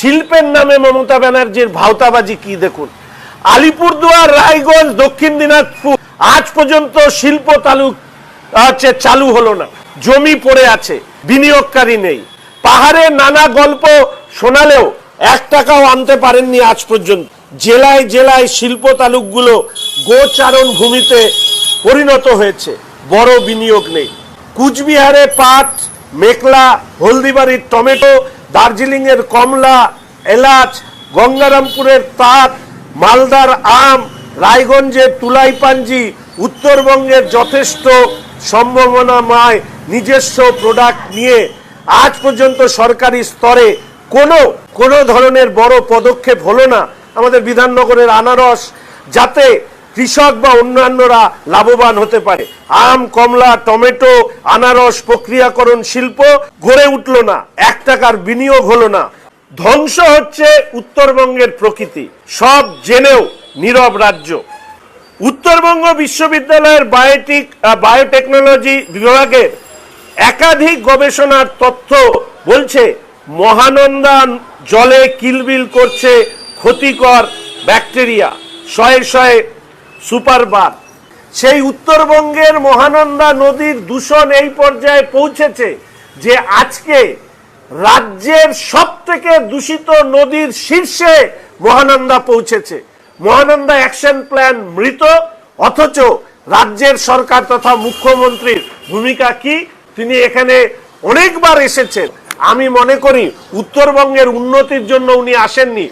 শিল্পের নামে মমতা ব্যানার্জির ভাওতাবাজি কি দেখুন? আলিপুরদুয়ার, রায়গঞ্জ, দক্ষিণ দিনাজপুর, আজ পর্যন্ত শিল্প তালুক হচ্ছে চালু হলো না। জমি পড়ে আছে, বিনিয়োগকারী নেই। পাহাড়ে নানা গল্প শোনালেও এক টাকাও আনতে পারেননি আজ পর্যন্ত। জেলায় জেলায় শিল্প তালুকগুলো গোচারণ ভূমিতে পরিণত হয়েছে, বড় বিনিয়োগ নেই। কুচবিহারে পাট মেকলা হলদিবাড়ির টমেটো দার্জিলিং এর কমলা, এলাচ, গঙ্গারামপুরের তাঁত, মালদার আম, রায়গঞ্জের তুলাইপাঞ্জি উত্তরবঙ্গের যথেষ্ট সম্ভাবনাময় নিজস্ব প্রোডাক্ট নিয়ে আজ পর্যন্ত সরকারি স্তরে কোনো কোনো ধরনের বড় পদক্ষেপ হলো না। আমাদের বিধাননগরের আনারস, যাতে কৃষক বা অন্যান্যরা লাভবান হতে পারে। আম, কমলা, টমেটো, আনারস প্রক্রিয়াকরণ শিল্প গড়ে উঠল না। এক টাকার বিনিয়োগ হলো না। ধ্বংস হচ্ছে উত্তরবঙ্গের প্রকৃতি। সব জেনেও নীরব রাজ্য। উত্তরবঙ্গ বিশ্ববিদ্যালয়ের বায়োটিক বায়োটেকনোলজি বিভাগের একাধিক গবেষণার তথ্য বলছে, মহানন্দা জলে কিলবিল করছে ক্ষতিকর ব্যাকটেরিয়া। শয়ে শয়ে সুপারবার সেই উত্তরবঙ্গের মহানন্দা নদীর দূষণ এই পর্যায়ে পৌঁছেছে যে আজকে রাজ্যের সব থেকে দূষিত নদীর শীর্ষে মহানন্দা পৌঁছেছে। মহানন্দা অ্যাকশন প্ল্যান মৃত, অথচ রাজ্যের সরকার তথা মুখ্যমন্ত্রীর ভূমিকা কি, তিনি এখানে অনেকবার এসেছেন। আমি মনে করি উত্তরবঙ্গের উন্নতির জন্য উনি আসেননি।